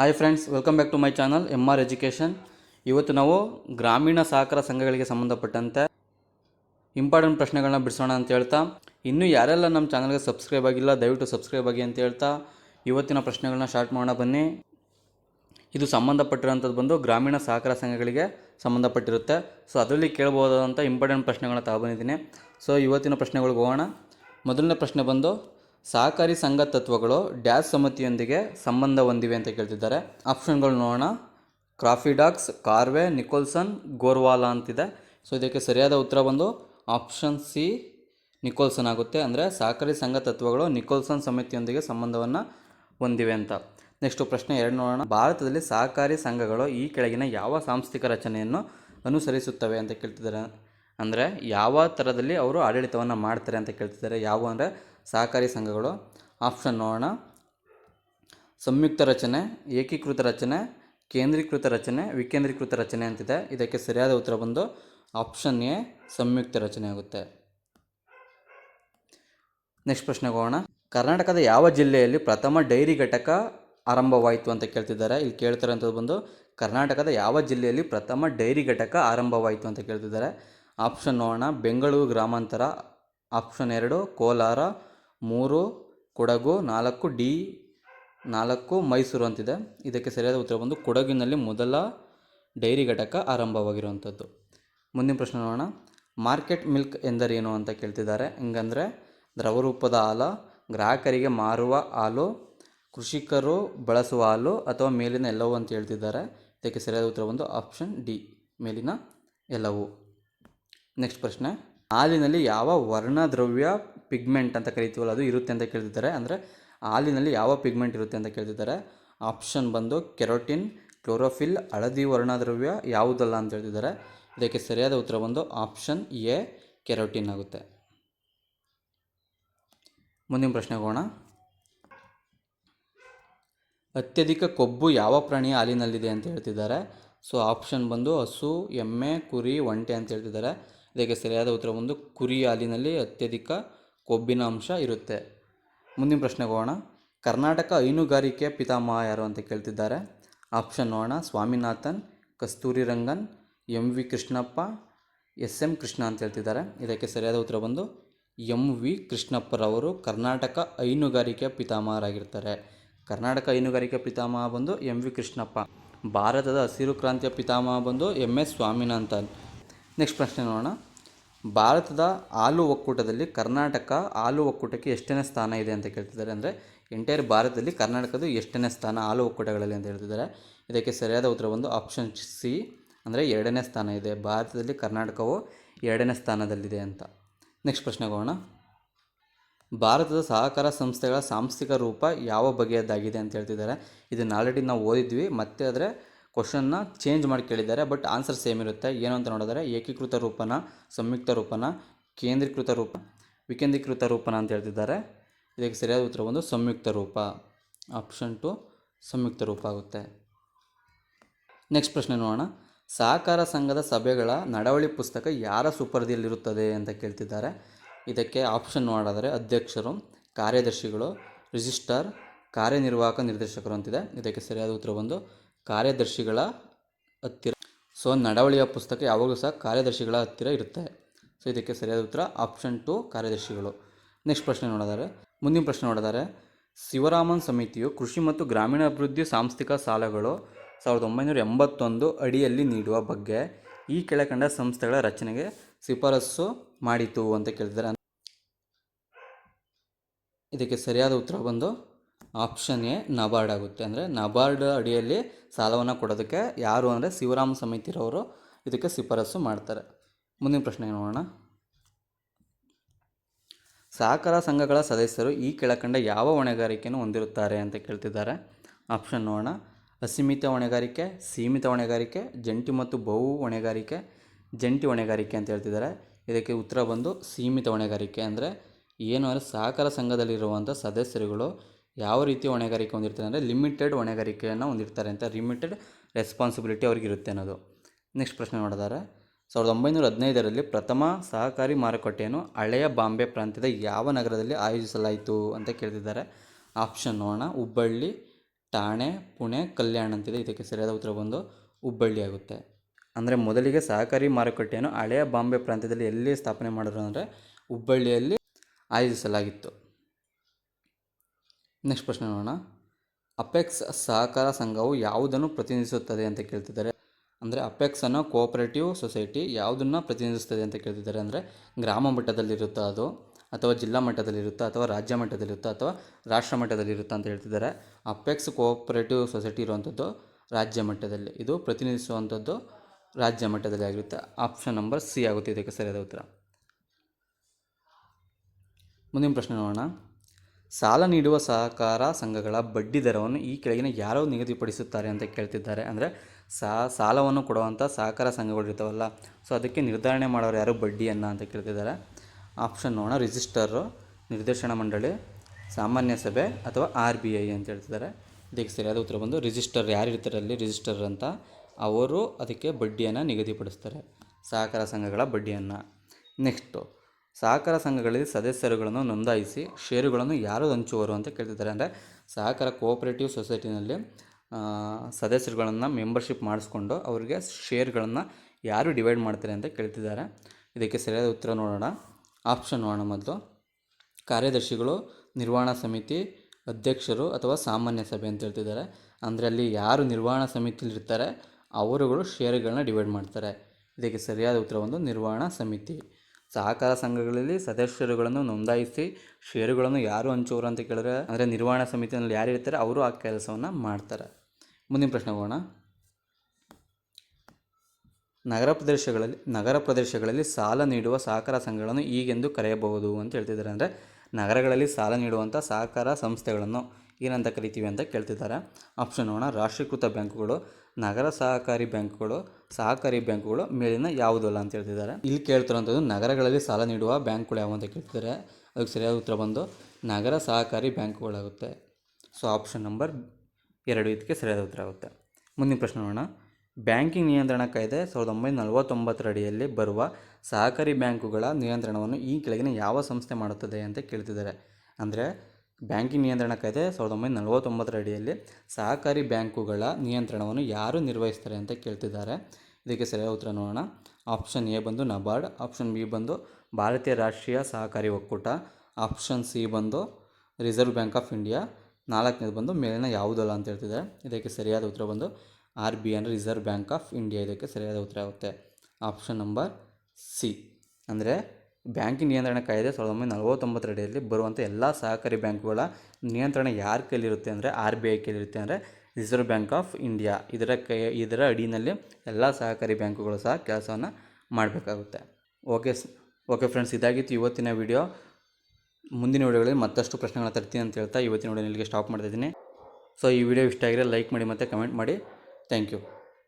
Hi friends welcome back to my channel M R education ಇವತ್ತು ನಾವು ಗ್ರಾಮೀಣ ಸಹಕಾರ ಸಂಘಗಳಿಗೆ ಸಂಬಂಧಪಟ್ಟಂತೆ ಇಂಪಾರ್ಟೆಂಟ್ ಪ್ರಶ್ನೆಗಳನ್ನ ಬಿಡಿಸೋಣ ಅಂತ ಹೇಳ್ತಾ, ಇನ್ನೂ ಯಾರೆಲ್ಲ ನಮ್ಮ ಚಾನಲ್ಗೆ ಸಬ್ಸ್ಕ್ರೈಬ್ ಆಗಿಲ್ಲ, ದಯವಿಟ್ಟು ಸಬ್ಸ್ಕ್ರೈಬ್ ಆಗಿ ಅಂತ ಹೇಳ್ತಾ, ಇವತ್ತಿನ ಪ್ರಶ್ನೆಗಳನ್ನ ಸ್ಟಾರ್ಟ್ ಮಾಡೋಣ ಬನ್ನಿ. ಇದು ಸಂಬಂಧಪಟ್ಟಿರೋಂಥದ್ದು ಬಂದು ಗ್ರಾಮೀಣ ಸಹಕಾರ ಸಂಘಗಳಿಗೆ ಸಂಬಂಧಪಟ್ಟಿರುತ್ತೆ. ಸೊ ಅದರಲ್ಲಿ ಕೇಳಬಹುದಾದಂಥ ಇಂಪಾರ್ಟೆಂಟ್ ಪ್ರಶ್ನೆಗಳನ್ನ ತಗೊಬಂದಿದ್ದೀನಿ ಸೊ ಇವತ್ತಿನ ಪ್ರಶ್ನೆಗಳಿಗೆ ಹೋಗೋಣ. ಮೊದಲನೇ ಪ್ರಶ್ನೆ ಬಂದು ಸಹಕಾರಿ ಸಂಘ ತತ್ವಗಳು ಡ್ಯಾಶ್ ಸಮಿತಿಯೊಂದಿಗೆ ಸಂಬಂಧ ಹೊಂದಿವೆ ಅಂತ ಕೇಳ್ತಿದ್ದಾರೆ. ಆಪ್ಷನ್ಗಳು ನೋಡೋಣ. ಕ್ರಾಫಿಡಾಕ್ಸ್ ಕಾರ್ವೆ, ನಿಕೋಲ್ಸನ್, ಗೋರ್ವಾಲಾ ಅಂತಿದೆ. ಸೊ ಇದಕ್ಕೆ ಸರಿಯಾದ ಉತ್ತರ ಬಂದು ಆಪ್ಷನ್ ಸಿ, ನಿಕೋಲ್ಸನ್ ಆಗುತ್ತೆ. ಅಂದರೆ ಸಹಕಾರಿ ಸಂಘ ತತ್ವಗಳು ನಿಕೋಲ್ಸನ್ ಸಮಿತಿಯೊಂದಿಗೆ ಸಂಬಂಧವನ್ನು ಹೊಂದಿವೆ ಅಂತ. ನೆಕ್ಸ್ಟು ಪ್ರಶ್ನೆ ಎರಡು ನೋಡೋಣ. ಭಾರತದಲ್ಲಿ ಸಹಕಾರಿ ಸಂಘಗಳು ಈ ಕೆಳಗಿನ ಯಾವ ಸಾಂಸ್ಥಿಕ ರಚನೆಯನ್ನು ಅನುಸರಿಸುತ್ತವೆ ಅಂತ ಕೇಳ್ತಿದ್ದಾರೆ. ಅಂದರೆ ಯಾವ ಥರದಲ್ಲಿ ಅವರು ಆಡಳಿತವನ್ನು ಮಾಡ್ತಾರೆ ಅಂತ ಕೇಳ್ತಿದ್ದಾರೆ. ಯಾವ ಅಂದರೆ ಸಹಕಾರಿ ಸಂಘಗಳು. ಆಪ್ಷನ್ ನೋಡೋಣ. ಸಂಯುಕ್ತ ರಚನೆ, ಏಕೀಕೃತ ರಚನೆ, ಕೇಂದ್ರೀಕೃತ ರಚನೆ, ವಿಕೇಂದ್ರೀಕೃತ ರಚನೆ ಅಂತಿದೆ. ಇದಕ್ಕೆ ಸರಿಯಾದ ಉತ್ತರ ಬಂದು ಆಪ್ಷನ್ ಎ, ಸಂಯುಕ್ತ ರಚನೆ ಆಗುತ್ತೆ. ನೆಕ್ಸ್ಟ್ ಪ್ರಶ್ನೆಗೆ ಹೋಗೋಣ. ಕರ್ನಾಟಕದ ಯಾವ ಜಿಲ್ಲೆಯಲ್ಲಿ ಪ್ರಥಮ ಡೈರಿ ಘಟಕ ಆರಂಭವಾಯಿತು ಅಂತ ಕೇಳ್ತಿದ್ದಾರೆ. ಇಲ್ಲಿ ಕೇಳ್ತಿರೋಂಥದ್ದು ಬಂದು ಕರ್ನಾಟಕದ ಯಾವ ಜಿಲ್ಲೆಯಲ್ಲಿ ಪ್ರಥಮ ಡೈರಿ ಘಟಕ ಆರಂಭವಾಯಿತು ಅಂತ ಕೇಳ್ತಿದ್ದಾರೆ. ಆಪ್ಷನ್ ನೋಡೋಣ. ಬೆಂಗಳೂರು ಗ್ರಾಮಾಂತರ. ಆಪ್ಷನ್ ಎರಡು, ಕೋಲಾರ. ಮೂರು, ಕೊಡಗು, ನಾಲ್ಕು, ಡಿ, ನಾಲ್ಕು, ಮೈಸೂರು ಅಂತಿದೆ. ಇದಕ್ಕೆ ಸರಿಯಾದ ಉತ್ತರ ಬಂದು ಕೊಡಗಿನಲ್ಲಿ ಮೊದಲ ಡೈರಿ ಘಟಕ ಆರಂಭವಾಗಿರುವಂಥದ್ದು. ಮುಂದಿನ ಪ್ರಶ್ನೆ ನೋಡೋಣ. ಮಾರ್ಕೆಟ್ ಮಿಲ್ಕ್ ಎಂದರೇನು ಅಂತ ಕೇಳ್ತಿದ್ದಾರೆ. ಹಿಂಗಂದರೆ ದ್ರವರೂಪದ ಹಾಲು, ಗ್ರಾಹಕರಿಗೆ ಮಾರುವ ಹಾಲು, ಕೃಷಿಕರು ಬಳಸುವ ಹಾಲು ಅಥವಾ ಮೇಲಿನ ಎಲ್ಲವೂ ಅಂತ ಹೇಳ್ತಿದ್ದಾರೆ. ಇದಕ್ಕೆ ಸರಿಯಾದ ಉತ್ತರ ಬಂದು ಆಪ್ಷನ್ ಡಿ, ಮೇಲಿನ ಎಲ್ಲವೂ. ನೆಕ್ಸ್ಟ್ ಪ್ರಶ್ನೆ. ಹಾಲಿನಲ್ಲಿ ಯಾವ ವರ್ಣದ್ರವ್ಯ ಪಿಗ್ಮೆಂಟ್ ಅಂತ ಕರಿತೀವಲ್ಲ, ಅದು ಇರುತ್ತೆ ಅಂತ ಕೇಳ್ತಿದ್ದಾರೆ. ಅಂದರೆ ಹಾಲಿನಲ್ಲಿ ಯಾವ ಪಿಗ್ಮೆಂಟ್ ಇರುತ್ತೆ ಅಂತ ಕೇಳ್ತಿದ್ದಾರೆ. ಆಪ್ಷನ್ ಬಂದು ಕೆರೋಟಿನ್, ಕ್ಲೋರೋಫಿಲ್, ಹಳದಿ ವರ್ಣದ್ರವ್ಯ ಯಾವುದಲ್ಲ ಅಂತ ಹೇಳ್ತಿದ್ದಾರೆ. ಇದಕ್ಕೆ ಸರಿಯಾದ ಉತ್ತರ ಬಂದು ಆಪ್ಷನ್ ಎ, ಕೆರೋಟಿನ್ ಆಗುತ್ತೆ. ಮುಂದಿನ ಪ್ರಶ್ನೆಗೆ ಹೋಗೋಣ. ಅತ್ಯಧಿಕ ಕೊಬ್ಬು ಯಾವ ಪ್ರಾಣಿಯ ಹಾಲಿನಲ್ಲಿದೆ ಅಂತ ಹೇಳ್ತಿದ್ದಾರೆ. ಸೊ, ಆಪ್ಷನ್ ಬಂದು ಹಸು, ಎಮ್ಮೆ, ಕುರಿ, ಒಂಟೆ ಅಂತ ಹೇಳ್ತಿದ್ದಾರೆ. ಇದಕ್ಕೆ ಸರಿಯಾದ ಉತ್ತರ ಬಂದು ಕುರಿ ಹಾಲಿನಲ್ಲಿ ಅತ್ಯಧಿಕ ಕೊಬ್ಬಿನ ಅಂಶ ಇರುತ್ತೆ. ಮುಂದಿನ ಪ್ರಶ್ನೆ ಹೋಗೋಣ. ಕರ್ನಾಟಕ ಹೈನುಗಾರಿಕೆ ಪಿತಾಮಹ ಯಾರು ಅಂತ ಕೇಳ್ತಿದ್ದಾರೆ. ಆಪ್ಷನ್ ನೋಡೋಣ. Swaminathan, Kasturi Rangan, M V Krishnappa, S M Krishna ಅಂತ ಹೇಳ್ತಿದ್ದಾರೆ. ಇದಕ್ಕೆ ಸರಿಯಾದ ಉತ್ತರ ಬಂದು ಎಂ ವಿ ಕೃಷ್ಣಪ್ಪರವರು ಕರ್ನಾಟಕ ಹೈನುಗಾರಿಕೆ ಪಿತಾಮಹರಾಗಿರ್ತಾರೆ. ಕರ್ನಾಟಕ ಹೈನುಗಾರಿಕೆ ಪಿತಾಮಹ ಬಂದು ಎಂ ವಿ ಕೃಷ್ಣಪ್ಪ. ಭಾರತದ ಹಸಿರು ಕ್ರಾಂತಿಯ ಪಿತಾಮಹ ಬಂದು ಎಂ ಎಸ್ ಸ್ವಾಮಿನಾಥನ್. ನೆಕ್ಸ್ಟ್ ಪ್ರಶ್ನೆ ನೋಡೋಣ. ಭಾರತದ ಹಾಲು ಒಕ್ಕೂಟದಲ್ಲಿ ಕರ್ನಾಟಕ ಹಾಲು ಒಕ್ಕೂಟಕ್ಕೆ ಎಷ್ಟನೇ ಸ್ಥಾನ ಇದೆ ಅಂತ ಕೇಳ್ತಿದ್ದಾರೆ ಅಂದರೆ ಎಂಟೈರ್ ಭಾರತದಲ್ಲಿ ಕರ್ನಾಟಕದ ಎಷ್ಟನೇ ಸ್ಥಾನ ಹಾಲು ಒಕ್ಕೂಟಗಳಲ್ಲಿ ಅಂತ ಹೇಳ್ತಿದ್ದಾರೆ. ಇದಕ್ಕೆ ಸರಿಯಾದ ಉತ್ತರ ಒಂದು ಆಪ್ಷನ್ ಸಿ ಅಂದರೆ ಎರಡನೇ ಸ್ಥಾನ ಇದೆ. ಭಾರತದಲ್ಲಿ ಕರ್ನಾಟಕವು ಎರಡನೇ ಸ್ಥಾನದಲ್ಲಿದೆ ಅಂತ. ನೆಕ್ಸ್ಟ್ ಪ್ರಶ್ನೆಗೆ ಹೋಗೋಣ ಭಾರತದ ಸಹಕಾರ ಸಂಸ್ಥೆಗಳ ಸಾಂಸ್ಥಿಕ ರೂಪ ಯಾವ ಬಗೆಯದ್ದಾಗಿದೆ ಅಂತ ಹೇಳ್ತಿದ್ದಾರೆ. ಇದನ್ನು ಆಲ್ರೆಡಿ ನಾವು ಓದಿದ್ವಿ. ಮತ್ತೆ ಆದರೆ ಕ್ವಶನ್ನ ಚೇಂಜ್ ಮಾಡಿ ಕೇಳಿದ್ದಾರೆ ಬಟ್ ಆನ್ಸರ್ ಸೇಮ್ ಇರುತ್ತೆ. ಏನು ಅಂತ ನೋಡಿದ್ರೆ, ಏಕೀಕೃತ ರೂಪನ, ಸಂಯುಕ್ತ ರೂಪನ, ಕೇಂದ್ರೀಕೃತ ರೂಪ, ವಿಕೇಂದ್ರೀಕೃತ ರೂಪನ ಅಂತ ಹೇಳ್ತಿದ್ದಾರೆ. ಇದಕ್ಕೆ ಸರಿಯಾದ ಉತ್ತರ ಒಂದು ಸಂಯುಕ್ತ ರೂಪ. ಆಪ್ಷನ್ ಟು ಸಂಯುಕ್ತ ರೂಪ ಆಗುತ್ತೆ. ನೆಕ್ಸ್ಟ್ ಪ್ರಶ್ನೆ ನೋಡೋಣ. ಸಹಕಾರ ಸಂಘದ ಸಭೆಗಳ ನಡವಳಿ ಪುಸ್ತಕ ಯಾರ ಸುಪರ್ದಿಯಲ್ಲಿರುತ್ತದೆ ಅಂತ ಕೇಳ್ತಿದ್ದಾರೆ. ಇದಕ್ಕೆ ಆಪ್ಷನ್ ನೋಡಿದ್ರೆ ಅಧ್ಯಕ್ಷರು, ಕಾರ್ಯದರ್ಶಿಗಳು ರಿಜಿಸ್ಟರ್ ಕಾರ್ಯನಿರ್ವಾಹಕ ನಿರ್ದೇಶಕರು ಅಂತಿದೆ. ಇದಕ್ಕೆ ಸರಿಯಾದ ಉತ್ತರ ಬಂದು ಕಾರ್ಯದರ್ಶಿಗಳ ಹತ್ತಿರ. ಸೊ ನಡವಳಿಯ ಪುಸ್ತಕ ಯಾವಾಗಲೂ ಸಹ ಕಾರ್ಯದರ್ಶಿಗಳ ಹತ್ತಿರ ಇರುತ್ತೆ. ಸೊ ಇದಕ್ಕೆ ಸರಿಯಾದ ಉತ್ತರ ಆಪ್ಷನ್ ಟು ಕಾರ್ಯದರ್ಶಿಗಳು. ನೆಕ್ಸ್ಟ್ ಪ್ರಶ್ನೆ ನೋಡಿದರೆ ಮುಂದಿನ ಪ್ರಶ್ನೆ ನೋಡಿದರೆ ಶಿವರಾಮನ್ ಸಮಿತಿಯು ಕೃಷಿ ಮತ್ತು ಗ್ರಾಮೀಣಾಭಿವೃದ್ಧಿ ಸಾಂಸ್ಥಿಕ ಸಾಲಗಳು ಸಾವಿರದ ಒಂಬೈನೂರ ಎಂಬತ್ತೊಂದು ಅಡಿಯಲ್ಲಿ ನೀಡುವ ಬಗ್ಗೆ ಈ ಕೆಳಕಂಡ ಸಂಸ್ಥೆಗಳ ರಚನೆಗೆ ಶಿಫಾರಸು ಮಾಡಿತು ಅಂತ ಕೇಳಿದ್ದಾರೆ. ಇದಕ್ಕೆ ಸರಿಯಾದ ಉತ್ತರ ಬಂದು ಆಪ್ಷನ್ ಎ ನಬಾರ್ಡ್ ಆಗುತ್ತೆ. ಅಂದರೆ ನಬಾರ್ಡ್ ಅಡಿಯಲ್ಲಿ ಸಾಲವನ್ನು ಕೊಡೋದಕ್ಕೆ ಯಾರು ಅಂದರೆ ಶಿವರಾಮ ಸಮಿತಿರವರು ಇದಕ್ಕೆ ಶಿಫಾರಸು ಮಾಡ್ತಾರೆ. ಮುಂದಿನ ಪ್ರಶ್ನೆ ನೋಡೋಣ. ಸಹಕಾರ ಸಂಘಗಳ ಸದಸ್ಯರು ಈ ಕೆಳಕಂಡ ಯಾವ ಹೊಣೆಗಾರಿಕೆಯನ್ನು ಹೊಂದಿರುತ್ತಾರೆ ಅಂತ ಕೇಳ್ತಿದ್ದಾರೆ. ಆಪ್ಷನ್ ನೋಡೋಣ. ಅಸೀಮಿತ ಹೊಣೆಗಾರಿಕೆ, ಸೀಮಿತ ಹೊಣೆಗಾರಿಕೆ, ಜಂಟಿ ಮತ್ತು ಬಹು ಹೊಣೆಗಾರಿಕೆ, ಜಂಟಿ ಹೊಣೆಗಾರಿಕೆ ಅಂತ ಹೇಳ್ತಿದ್ದಾರೆ. ಇದಕ್ಕೆ ಉತ್ತರ ಬಂದು ಸೀಮಿತ ಹೊಣೆಗಾರಿಕೆ ಅಂದರೆ ಏನು ಅಂದರೆ ಸಹಕಾರ ಸಂಘದಲ್ಲಿರುವಂಥ ಸದಸ್ಯರುಗಳು ಯಾವ ರೀತಿ ಹೊಣೆಗಾರಿಕೆ ಹೊಂದಿರ್ತಾರೆ ಅಂದರೆ ಲಿಮಿಟೆಡ್ ಹೊಣೆಗಾರಿಕೆಯನ್ನು ಹೊಂದಿರ್ತಾರೆ ಅಂತ ಲಿಮಿಟೆಡ್ ರೆಸ್ಪಾನ್ಸಿಬಿಲಿಟಿ ಅವ್ರಿಗಿರುತ್ತೆ ಅನ್ನೋದು. ನೆಕ್ಸ್ಟ್ ಪ್ರಶ್ನೆ ನೋಡಿದಾರೆ. ಸಾವಿರದ ಒಂಬೈನೂರ ಹದಿನೈದರಲ್ಲಿ ಪ್ರಥಮ ಸಹಕಾರಿ ಮಾರುಕಟ್ಟೆಯನ್ನು ಹಳೆಯ ಬಾಂಬೆ ಪ್ರಾಂತ್ಯದ ಯಾವ ನಗರದಲ್ಲಿ ಆಯೋಜಿಸಲಾಯಿತು ಅಂತ ಕೇಳ್ತಿದ್ದಾರೆ. ಆಪ್ಷನ್ ನೋಡೋಣ. ಹುಬ್ಬಳ್ಳಿ, ಠಾಣೆ, ಪುಣೆ, ಕಲ್ಯಾಣ ಅಂತಿದೆ. ಇದಕ್ಕೆ ಸರಿಯಾದ ಉತ್ತರ ಬಂದು ಹುಬ್ಬಳ್ಳಿ ಆಗುತ್ತೆ. ಅಂದರೆ ಮೊದಲಿಗೆ ಸಹಕಾರಿ ಮಾರುಕಟ್ಟೆಯನ್ನು ಹಳೆಯ ಬಾಂಬೆ ಪ್ರಾಂತ್ಯದಲ್ಲಿ ಎಲ್ಲಿ ಸ್ಥಾಪನೆ ಮಾಡಿದ್ರು ಅಂದರೆ ಹುಬ್ಬಳ್ಳಿಯಲ್ಲಿ ಆಯೋಜಿಸಲಾಗಿತ್ತು. ನೆಕ್ಸ್ಟ್ ಪ್ರಶ್ನೆ ನೋಡೋಣ. ಅಪೆಕ್ಸ್ ಸಹಕಾರ ಸಂಘವು ಯಾವುದನ್ನು ಪ್ರತಿನಿಧಿಸುತ್ತದೆ ಅಂತ ಕೇಳ್ತಿದ್ದಾರೆ. ಅಂದರೆ ಅಪೆಕ್ಸ್ ಅನ್ನೋ ಕೋಆಪರೇಟಿವ್ ಸೊಸೈಟಿ ಯಾವುದನ್ನು ಪ್ರತಿನಿಧಿಸ್ತದೆ ಅಂತ ಕೇಳ್ತಿದ್ದಾರೆ. ಅಂದರೆ ಗ್ರಾಮ ಮಟ್ಟದಲ್ಲಿರುತ್ತಾ ಅದು, ಅಥವಾ ಜಿಲ್ಲಾ ಮಟ್ಟದಲ್ಲಿರುತ್ತಾ, ಅಥವಾ ರಾಜ್ಯ ಮಟ್ಟದಲ್ಲಿರುತ್ತಾ, ಅಥವಾ ರಾಷ್ಟ್ರ ಮಟ್ಟದಲ್ಲಿರುತ್ತಾ ಅಂತ ಹೇಳ್ತಿದ್ದಾರೆ. ಅಪೆಕ್ಸ್ ಕೋಆಪರೇಟಿವ್ ಸೊಸೈಟಿ ಇರುವಂಥದ್ದು ರಾಜ್ಯ ಮಟ್ಟದಲ್ಲಿ, ಇದು ಪ್ರತಿನಿಧಿಸುವಂಥದ್ದು ರಾಜ್ಯ ಮಟ್ಟದಲ್ಲಿ ಆಗಿರುತ್ತೆ. ಆಪ್ಷನ್ ನಂಬರ್ ಸಿ ಆಗುತ್ತೆ. ಇದಕ್ಕೆ ಸರಿಯಾದ ಉತ್ತರ. ಮುಂದಿನ ಪ್ರಶ್ನೆ ನೋಡೋಣ. ಸಾಲ ನೀಡುವ ಸಹಕಾರ ಸಂಘಗಳ ಬಡ್ಡಿ ದರವನ್ನು ಈ ಕೆಳಗಿನ ಯಾರು ನಿಗದಿಪಡಿಸುತ್ತಾರೆ ಅಂತ ಕೇಳ್ತಿದ್ದಾರೆ. ಅಂದರೆ ಸಾ, ಸಾಲವನ್ನು ಕೊಡುವಂಥ ಸಹಕಾರ ಸಂಘಗಳು ಇರ್ತಾವಲ್ಲ, ಸೊ ಅದಕ್ಕೆ ನಿರ್ಧಾರಣೆ ಮಾಡೋರು ಯಾರು? ಬಡ್ಡಿಯನ್ನು ಅಂತ ಕೇಳ್ತಿದ್ದಾರೆ. ಆಪ್ಷನ್ ನೋಡೋಣ. ರಿಜಿಸ್ಟರು, ನಿರ್ದೇಶನ ಮಂಡಳಿ, ಸಾಮಾನ್ಯ ಸಭೆ ಅಥವಾ ಆರ್ ಬಿ ಐ ಅಂತ ಹೇಳ್ತಿದ್ದಾರೆ. ಇದಕ್ಕೆ ಸರಿಯಾದ ಉತ್ತರ ಬಂದು, ರಿಜಿಸ್ಟರ್ ಯಾರು ಇರ್ತಾರೆ ಅಲ್ಲಿ ರಿಜಿಸ್ಟರ್ ಅಂತ ಅವರು ಅದಕ್ಕೆ ಬಡ್ಡಿಯನ್ನು ನಿಗದಿಪಡಿಸ್ತಾರೆ. ಸಹಕಾರ ಸಂಘಗಳ ಬಡ್ಡಿಯನ್ನು. ನೆಕ್ಸ್ಟು ಸಹಕಾರ ಸಂಘಗಳಲ್ಲಿ ಸದಸ್ಯರುಗಳನ್ನು ನೋಂದಾಯಿಸಿ ಷೇರುಗಳನ್ನು ಯಾರು ಹಂಚುವರು ಅಂತ ಕೇಳ್ತಿದ್ದಾರೆ. ಅಂದರೆ ಸಹಕಾರ ಕೋಆಪರೇಟಿವ್ ಸೊಸೈಟಿನಲ್ಲಿ ಸದಸ್ಯರುಗಳನ್ನು ಮೆಂಬರ್ಶಿಪ್ ಮಾಡಿಸ್ಕೊಂಡು ಅವರಿಗೆ ಶೇರ್ಗಳನ್ನು ಯಾರು ಡಿವೈಡ್ ಮಾಡ್ತಾರೆ ಅಂತ ಕೇಳ್ತಿದ್ದಾರೆ. ಇದಕ್ಕೆ ಸರಿಯಾದ ಉತ್ತರ ನೋಡೋಣ. ಆಪ್ಷನ್ ನೋಡೋಣ ಮೊದಲು. ಕಾರ್ಯದರ್ಶಿಗಳು, ನಿರ್ವಹಣಾ ಸಮಿತಿ ಅಧ್ಯಕ್ಷರು ಅಥವಾ ಸಾಮಾನ್ಯ ಸಭೆ ಅಂತ ಹೇಳ್ತಿದ್ದಾರೆ. ಅಂದರೆ ಅಲ್ಲಿ ಯಾರು ನಿರ್ವಹಣಾ ಸಮಿತಿಲಿ ಇರ್ತಾರೆ, ಅವರುಗಳು ಷೇರುಗಳನ್ನ ಡಿವೈಡ್ ಮಾಡ್ತಾರೆ. ಇದಕ್ಕೆ ಸರಿಯಾದ ಉತ್ತರ ಒಂದು ನಿರ್ವಹಣಾ ಸಮಿತಿ. ಸಹಕಾರ ಸಂಘಗಳಲ್ಲಿ ಸದಸ್ಯರುಗಳನ್ನು ನೋಂದಾಯಿಸಿ ಷೇರುಗಳನ್ನು ಯಾರು ಹಂಚುವರು ಅಂತ ಕೇಳಿದ್ರೆ, ಅಂದರೆ ನಿರ್ವಹಣಾ ಸಮಿತಿಯಲ್ಲಿ ಯಾರು ಇರ್ತಾರೆ ಅವರು ಆ ಕೆಲಸವನ್ನು ಮಾಡ್ತಾರೆ. ಮುಂದಿನ ಪ್ರಶ್ನೆ ಹೋಗೋಣ ನಗರ ಪ್ರದೇಶಗಳಲ್ಲಿ ನಗರ ಪ್ರದೇಶಗಳಲ್ಲಿ ಸಾಲ ನೀಡುವ ಸಹಕಾರ ಸಂಘಗಳನ್ನು ಈಗೆಂದು ಕರೆಯಬಹುದು ಅಂತ ಹೇಳ್ತಿದ್ದಾರೆ. ಅಂದರೆ ನಗರಗಳಲ್ಲಿ ಸಾಲ ನೀಡುವಂಥ ಸಹಕಾರ ಸಂಸ್ಥೆಗಳನ್ನು ಏನಂತ ಕರಿತೀವಿ ಅಂತ ಕೇಳ್ತಿದ್ದಾರೆ. ಆಪ್ಷನ್ ನೋಡೋಣ. ರಾಷ್ಟ್ರೀಕೃತ ಬ್ಯಾಂಕುಗಳು, ನಗರ ಸಹಕಾರಿ ಬ್ಯಾಂಕುಗಳು ಸಹಕಾರಿ ಬ್ಯಾಂಕುಗಳು ಮೇಲಿನ ಯಾವುದಲ್ಲ ಅಂತ ಹೇಳ್ತಿದ್ದಾರೆ. ಇಲ್ಲಿ ಕೇಳ್ತಿರೋಂಥದ್ದು ನಗರಗಳಲ್ಲಿ ಸಾಲ ನೀಡುವ ಬ್ಯಾಂಕ್ಗಳು ಯಾವ ಅಂತ ಕೇಳ್ತಿದ್ದಾರೆ. ಅದಕ್ಕೆ ಸರಿಯಾದ ಉತ್ತರ ಬಂದು ನಗರ ಸಹಕಾರಿ ಬ್ಯಾಂಕುಗಳಾಗುತ್ತೆ. ಸೊ ಆಪ್ಷನ್ ನಂಬರ್ ಎರಡು ಇದಕ್ಕೆ ಸರಿಯಾದ ಉತ್ತರ ಆಗುತ್ತೆ. ಮುಂದಿನ ಪ್ರಶ್ನೆ ನೋಡೋಣ. ಬ್ಯಾಂಕಿಂಗ್ ನಿಯಂತ್ರಣ ಕಾಯ್ದೆ ಸಾವಿರದ ಒಂಬೈನೂರ ನಲವತ್ತೊಂಬತ್ತರ ಅಡಿಯಲ್ಲಿ ಬರುವ ಸಹಕಾರಿ ಬ್ಯಾಂಕುಗಳ ನಿಯಂತ್ರಣವನ್ನು ಈ ಕೆಳಗಿನ ಯಾವ ಸಂಸ್ಥೆ ಮಾಡುತ್ತದೆ ಅಂತ ಕೇಳ್ತಿದ್ದಾರೆ. ಅಂದರೆ ಬ್ಯಾಂಕಿಂಗ್ ನಿಯಂತ್ರಣ ಕಾಯ್ದೆ ಸಾವಿರದ ಒಂಬೈನೂರ ನಲವತ್ತೊಂಬತ್ತರ ಅಡಿಯಲ್ಲಿ ಸಹಕಾರಿ ಬ್ಯಾಂಕುಗಳ ನಿಯಂತ್ರಣವನ್ನು ಯಾರು ನಿರ್ವಹಿಸ್ತಾರೆ ಅಂತ ಕೇಳ್ತಿದ್ದಾರೆ. ಇದಕ್ಕೆ ಸರಿಯಾದ ಉತ್ತರ ನೋಡೋಣ. ಆಪ್ಷನ್ ಎ ಬಂದು ನಬಾರ್ಡ್, ಆಪ್ಷನ್ ಬಿ ಬಂದು ಭಾರತೀಯ ರಾಷ್ಟ್ರೀಯ ಸಹಕಾರಿ ಒಕ್ಕೂಟ, ಆಪ್ಷನ್ ಸಿ ಬಂದು ರಿಸರ್ವ್ ಬ್ಯಾಂಕ್ ಆಫ್ ಇಂಡಿಯಾ, ನಾಲ್ಕನೇದು ಬಂದು ಮೇಲಿನ ಯಾವುದಲ್ಲ ಅಂತ ಹೇಳ್ತಿದ್ದಾರೆ. ಇದಕ್ಕೆ ಸರಿಯಾದ ಉತ್ತರ ಬಂದು ಆರ್ ಬಿ ಅಂದರೆ ರಿಸರ್ವ್ ಬ್ಯಾಂಕ್ ಆಫ್ ಇಂಡಿಯಾ ಇದಕ್ಕೆ ಸರಿಯಾದ ಉತ್ತರ ಆಗುತ್ತೆ. Option number C. ಅಂದರೆ ಬ್ಯಾಂಕಿಂಗ್ ನಿಯಂತ್ರಣ ಕಾಯ್ದೆ ಸಾವಿರದ ಒಂಬೈನೂರ ನಲವತ್ತೊಂಬತ್ತರ ಅಡಿಯಲ್ಲಿ ಬರುವಂಥ ಎಲ್ಲ ಸಹಕಾರಿ ಬ್ಯಾಂಕುಗಳ ನಿಯಂತ್ರಣ ಯಾರ ಕೈಲಿರುತ್ತೆ ಅಂದರೆ ಆರ್ ಬಿ ಐ ಕೈಲಿರುತ್ತೆ ಅಂದರೆ ರಿಸರ್ವ್ ಬ್ಯಾಂಕ್ ಆಫ್ ಇಂಡಿಯಾ. ಇದರ ಕೈ, ಇದರ ಅಡಿಯಲ್ಲಿ ಎಲ್ಲ ಸಹಕಾರಿ ಬ್ಯಾಂಕುಗಳು ಸಹ ಕೆಲಸವನ್ನು ಮಾಡಬೇಕಾಗುತ್ತೆ. ಓಕೆ ಓಕೆ ಫ್ರೆಂಡ್ಸ್, ಇದಾಗಿತ್ತು ಇವತ್ತಿನ ವಿಡಿಯೋ. ಮುಂದಿನ ವಿಡಿಯೋಗಳಲ್ಲಿ ಮತ್ತಷ್ಟು ಪ್ರಶ್ನೆಗಳನ್ನ ತರ್ತೀನಿ ಅಂತ ಹೇಳ್ತಾ ಇವತ್ತಿನ ವಿಡಿಯೋ ಇಲ್ಲಿಗೆ ಸ್ಟಾಪ್ ಮಾಡ್ತಿದ್ದೀನಿ ಸೊ ಈ ವಿಡಿಯೋ ಇಷ್ಟ ಆಗಿದೆ ಲೈಕ್ ಮಾಡಿ ಮತ್ತು ಕಮೆಂಟ್ ಮಾಡಿ. Thank you